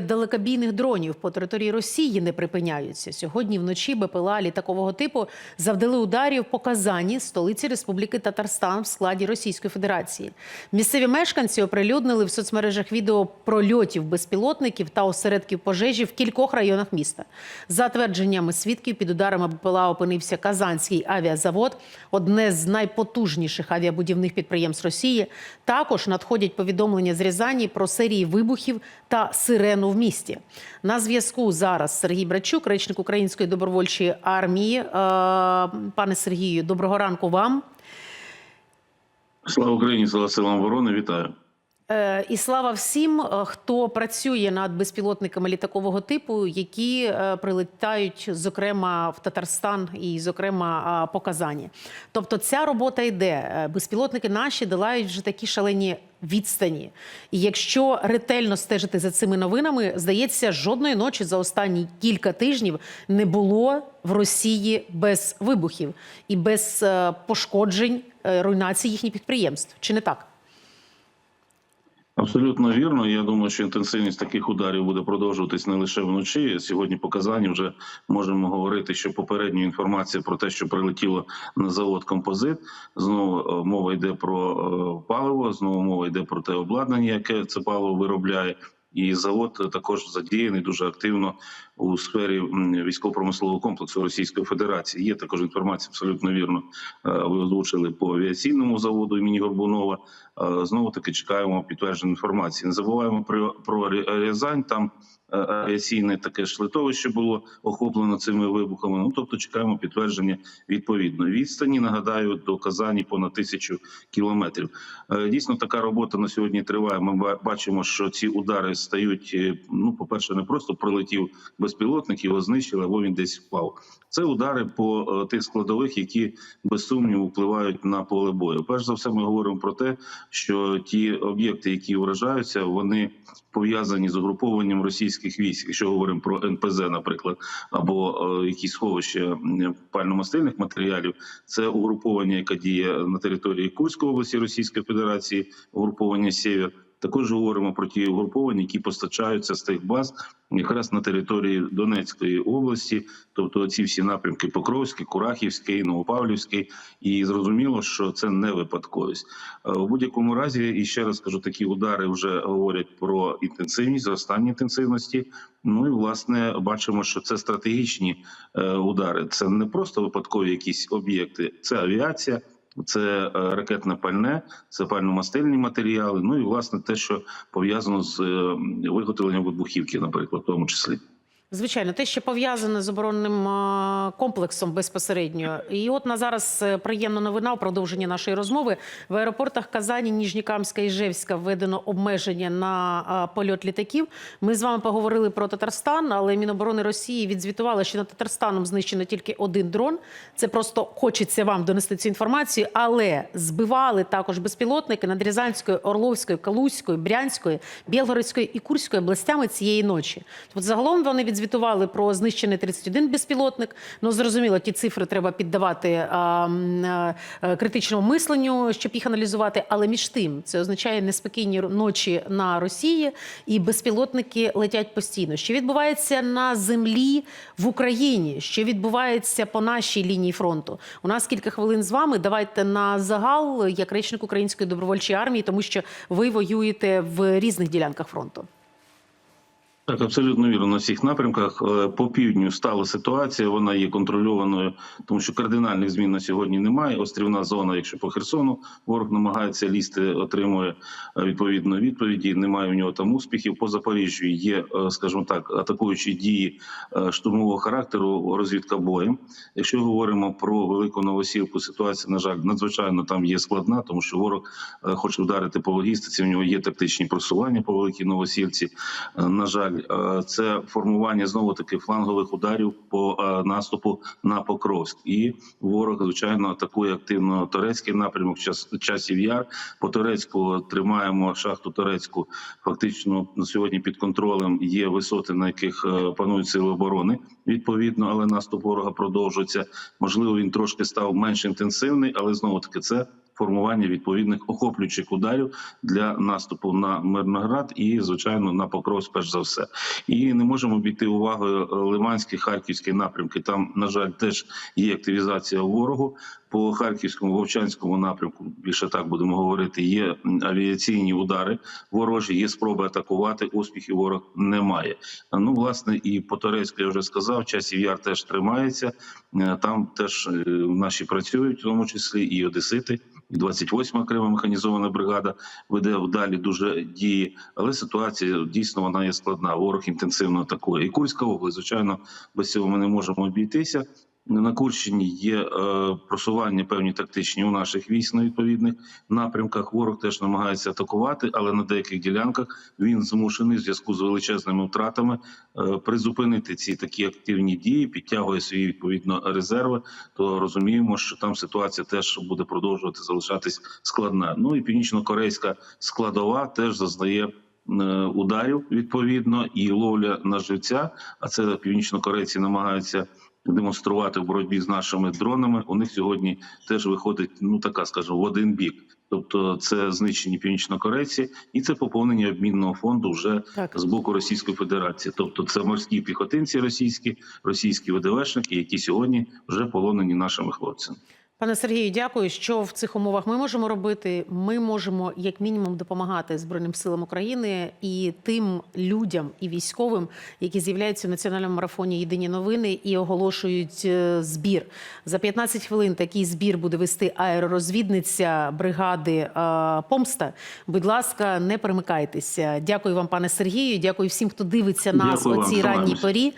Далекобійних дронів по території Росії не припиняються. Сьогодні вночі БПЛА літакового типу завдали ударів по Казані, столиці Республіки Татарстан в складі Російської Федерації. Місцеві мешканці оприлюднили в соцмережах відео прольотів безпілотників та осередків пожежі в кількох районах міста. За твердженнями свідків, під ударами БПЛА опинився Казанський авіазавод, одне з найпотужніших авіабудівних підприємств Росії. Також надходять повідомлення з Рязані про серії вибухів та сирену в місті. На зв'язку зараз Сергій Брачук, речник Української добровольчої армії. Е, Пане Сергію, доброго ранку вам. Слава Україні, слава силам оборони, вітаю. Е, І слава всім, е, хто працює над безпілотниками літакового типу, які е, прилетають, зокрема в Татарстан і, зокрема, по Казані. Тобто, ця робота йде. Безпілотники наші долають вже такі шалені відстані. І якщо ретельно стежити за цими новинами, здається, жодної ночі за останні кілька тижнів не було в Росії без вибухів і без пошкоджень руйнації їхніх підприємств. Чи не так? Абсолютно вірно. Я думаю, що інтенсивність таких ударів буде продовжуватись не лише вночі. Сьогодні показання вже можемо говорити, що попередня інформація про те, що прилетіло на завод композит, знову е, мова йде про е, паливо, знову мова йде про те обладнання, яке це паливо виробляє. І завод також задіяний дуже активно у сфері військово-промислового комплексу Російської Федерації. Є також інформація абсолютно вірно. е, Ви озвучили по авіаційному заводу імені Горбунова. Е, Знову таки чекаємо підтвердження інформації. Не забуваємо про, про Рязань. Там е, авіаційне таке литовище було охоплено цими вибухами. Ну тобто чекаємо підтвердження відповідно. Відстані нагадаю до Казані понад тисячу кілометрів. Дійсно, така робота на сьогодні триває. Ми бачимо, що ці удари стають. Ну, по перше, не просто прилетів безпілотник, його знищили, або він десь впав. Це удари по е, тих складових, які без сумніву впливають на поле бою. Перш за все, ми говоримо про те, що ті об'єкти, які вражаються, вони пов'язані з угрупованням російських військ. Якщо говоримо про НПЗ, наприклад, або е, якісь сховища пально-мастильних матеріалів, це угруповання, яке діє на території Курської області Російської Федерації, угруповання Сєвєр. Також говоримо про ті угруповання, які постачаються з тих баз якраз на території Донецької області, тобто ці всі напрямки Покровський, Курахівський, Новопавлівський, і зрозуміло, що це не випадковість. Е, У будь-якому разі, і ще раз кажу, такі удари вже говорять про інтенсивність, зростання інтенсивності. Ну і власне бачимо, що це стратегічні е, удари. Це не просто випадкові якісь об'єкти, це авіація. Це е, ракетне пальне, це пально-мастильні матеріали. Ну і власне те, що пов'язано з е, виготовленням вибухівки, наприклад, в тому числі. Звичайно, те, що пов'язане з оборонним комплексом безпосередньо. І от на зараз е, приємна новина у продовженні нашої розмови. В аеропортах Казані, Ніжнікамська і Жевська введено обмеження на польот літаків. Ми з вами поговорили про Татарстан, але Міноборони Росії відзвітувала, що над Татарстаном знищено тільки один дрон. Це просто хочеться вам донести цю інформацію, але збивали також безпілотники над Рязанською, Орловською, Калузькою, Брянською, Білгородською і Курською областями цієї ночі. Тобто загалом вони відзвітували про знищений 31 безпілотник. Ну зрозуміло, ті цифри треба піддавати а, а, е, критичному мисленню, щоб їх аналізувати. Але між тим це означає неспокійні ночі на Росії, і безпілотники летять постійно. Що відбувається на землі в Україні? Що відбувається по нашій лінії фронту? У нас кілька хвилин з вами. Давайте на загал, як речник української добровольчої армії, тому що ви воюєте в різних ділянках фронту. Так, абсолютно вірно на всіх напрямках. Е, По півдню стала ситуація, вона є контрольованою, тому що кардинальних змін на сьогодні немає. Острівна зона, якщо по Херсону ворог намагається лізти, отримує е, відповідно відповіді. Немає у нього там успіхів. По Запоріжжю є, е, скажімо так, атакуючі дії штурмового характеру, розвідка боєм. Якщо говоримо про велику новосілку, ситуація на жаль надзвичайно там є складна, тому що ворог хоче вдарити по логістиці. У нього є тактичні просування по великій новосілці. Е, На жаль, е, це формування знову таки флангових ударів по е, наступу на Покровськ. І ворог звичайно атакує активно турецький напрямок. Час часів яр по турецьку тримаємо шахту турецьку. Фактично на сьогодні під контролем є висоти, на яких е, панують сили оборони. Відповідно, але наступ ворога продовжується. Можливо, він трошки став менш інтенсивний, але знову таки це формування відповідних охоплюючих ударів для наступу на Мирноград і, звичайно, на Покровськ, перш за все. І не можемо обійти увагою е, Лиманський, Харківський напрямки. Там, на жаль, теж є активізація ворогу. По харківському вовчанському напрямку більше так будемо говорити. Є авіаційні удари ворожі, є спроби атакувати. Успіхів ворог не має. Ну власне і по Торецьку я вже сказав. Часів яр теж тримається. Е, Там теж е, наші працюють, в тому числі і одесити. І 28 окрема механізована бригада веде вдалі дуже дії, але ситуація дійсно вона є складна. Ворог інтенсивно атакує. І Курська область, звичайно, без цього ми не можемо обійтися. На Курщині є е, просування певні тактичні у наших військ на відповідних напрямках. Ворог теж намагається атакувати, але на деяких ділянках він змушений в зв'язку з величезними втратами е, призупинити ці такі активні дії, підтягує свої відповідно резерви. То розуміємо, що там ситуація теж буде продовжувати залишатись складна. Ну і північно-корейська складова теж зазнає. е, Ударів відповідно і ловля на живця. А це північно-корейці намагаються демонструвати в боротьбі з нашими дронами. У них сьогодні теж виходить ну така, скажімо, в один бік. Тобто, це знищені північнокорейці, і це поповнення обмінного фонду вже Так. з боку Російської Федерації. Тобто, це морські піхотинці російські, російські ВДВшники, які сьогодні вже полонені нашими хлопцями. Пане Сергію, дякую. Що в цих умовах ми можемо робити? Ми можемо як мінімум допомагати Збройним силам України і тим людям і військовим, які з'являються в національному марафоні Єдині новини і оголошують е, збір. За 15 хвилин такий збір буде вести аеророзвідниця бригади е, Помста. Будь ласка, не перемикайтеся. Дякую вам, пане Сергію. Дякую всім, хто дивиться нас Дякую о вам, цій ранній порі.